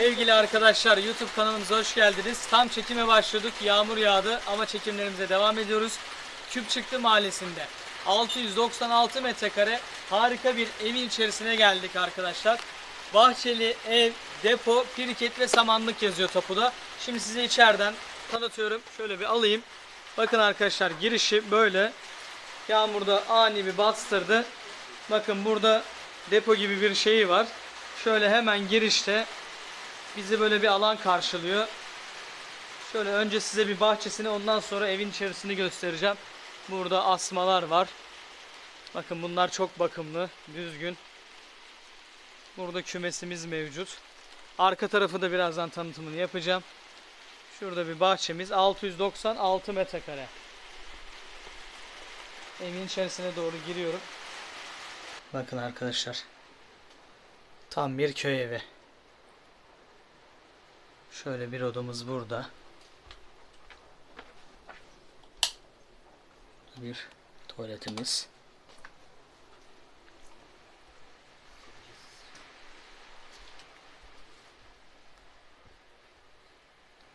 Sevgili arkadaşlar YouTube kanalımıza hoş geldiniz. Tam çekime başladık. Yağmur yağdı ama çekimlerimize devam ediyoruz. Küpçıktı mahallesinde 696 metrekare harika bir evin içerisine geldik arkadaşlar. Bahçeli ev, depo, piriket ve samanlık yazıyor tapuda. Şimdi size içeriden tanıtıyorum. Şöyle bir alayım. Bakın arkadaşlar girişi böyle. Yağmurda ani bir bastırdı. Bakın burada depo gibi bir şeyi var. Şöyle hemen girişte bizi böyle bir alan karşılıyor. Şöyle önce size bir bahçesini ondan sonra evin içerisini göstereceğim. Burada asmalar var. Bakın bunlar çok bakımlı, düzgün. Burada kümesimiz mevcut. Arka tarafı da birazdan tanıtımını yapacağım. Şurada bir bahçemiz 696 metrekare. Evin içerisine doğru giriyorum. Bakın arkadaşlar. Tam bir köy evi. Şöyle bir odamız burada. Bir tuvaletimiz.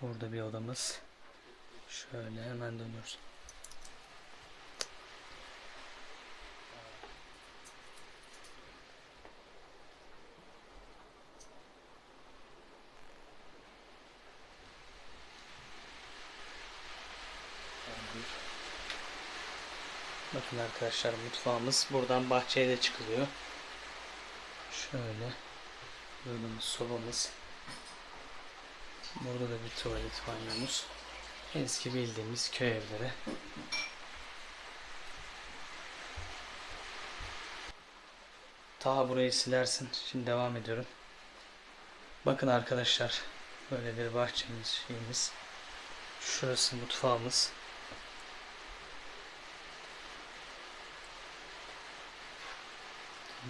Burada bir odamız. Şöyle hemen dönüyoruz. Bakın arkadaşlar mutfağımız buradan bahçeye de çıkılıyor. Şöyle bölümümüz sobamız. Burada da bir tuvalet banyomuz. Eski bildiğimiz köy evleri. Daha burayı silersin. Şimdi devam ediyorum. Bakın arkadaşlar böyle bir bahçemiz şeyimiz. Şurası mutfağımız.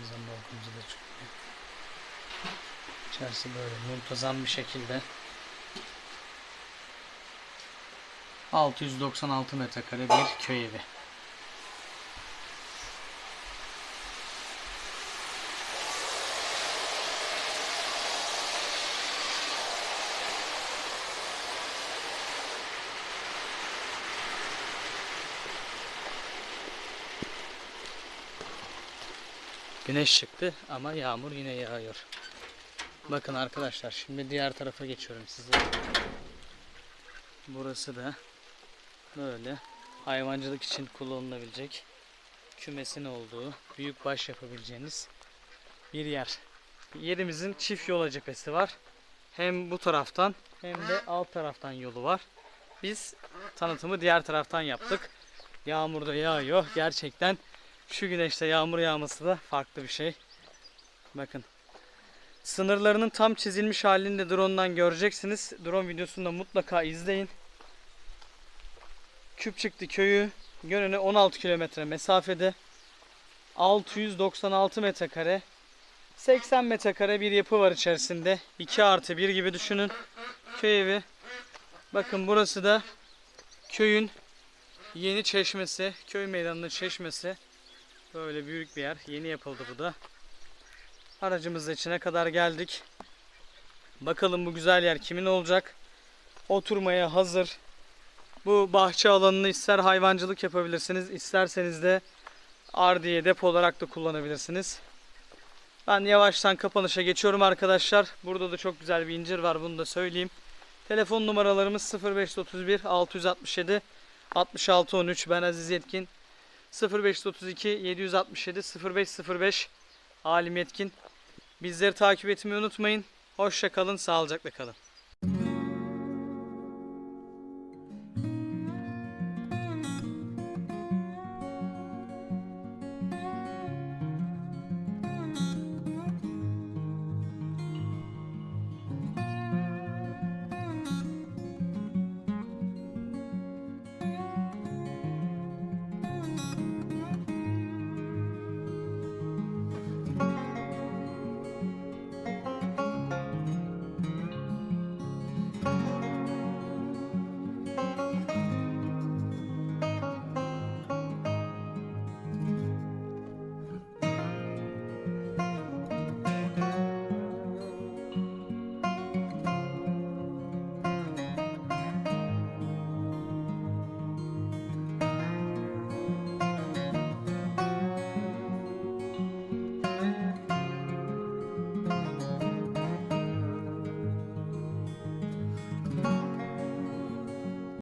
Bizim balkonumuza da çıkıyor. İçerisi böyle muntazam bir şekilde 696 metrekare bir köy evi. Güneş çıktı ama yağmur yine yağıyor. Bakın arkadaşlar şimdi diğer tarafa geçiyorum size. Burası da böyle hayvancılık için kullanılabilecek kümesin olduğu büyük baş yapabileceğiniz bir yer. Yerimizin çift yola cephesi var. Hem bu taraftan hem de alt taraftan yolu var. Biz tanıtımı diğer taraftan yaptık. Yağmur da yağıyor. Gerçekten şu güneşte yağmur yağması da farklı bir şey. Bakın. Sınırlarının tam çizilmiş halini de drone'dan göreceksiniz. Drone videosunu da mutlaka izleyin. Küpçıktı köyü yönüne 16 kilometre mesafede. 696 metrekare. 80 metrekare bir yapı var içerisinde. 2 artı 1 gibi düşünün. Köy evi. Bakın burası da köyün yeni çeşmesi. Köy meydanının çeşmesi. Böyle büyük bir yer. Yeni yapıldı bu da. Aracımızla içine kadar geldik. Bakalım bu güzel yer kimin olacak? Oturmaya hazır. Bu bahçe alanını ister hayvancılık yapabilirsiniz, isterseniz de ardiye depo olarak da kullanabilirsiniz. Ben yavaştan kapanışa geçiyorum arkadaşlar. Burada da çok güzel bir incir var bunu da söyleyeyim. Telefon numaralarımız 0531 667 6613 ben Aziz Yetkin. 0532 767 0505 Alim Yetkin. Bizleri takip etmeyi unutmayın. Hoşça kalın, sağlıcakla kalın.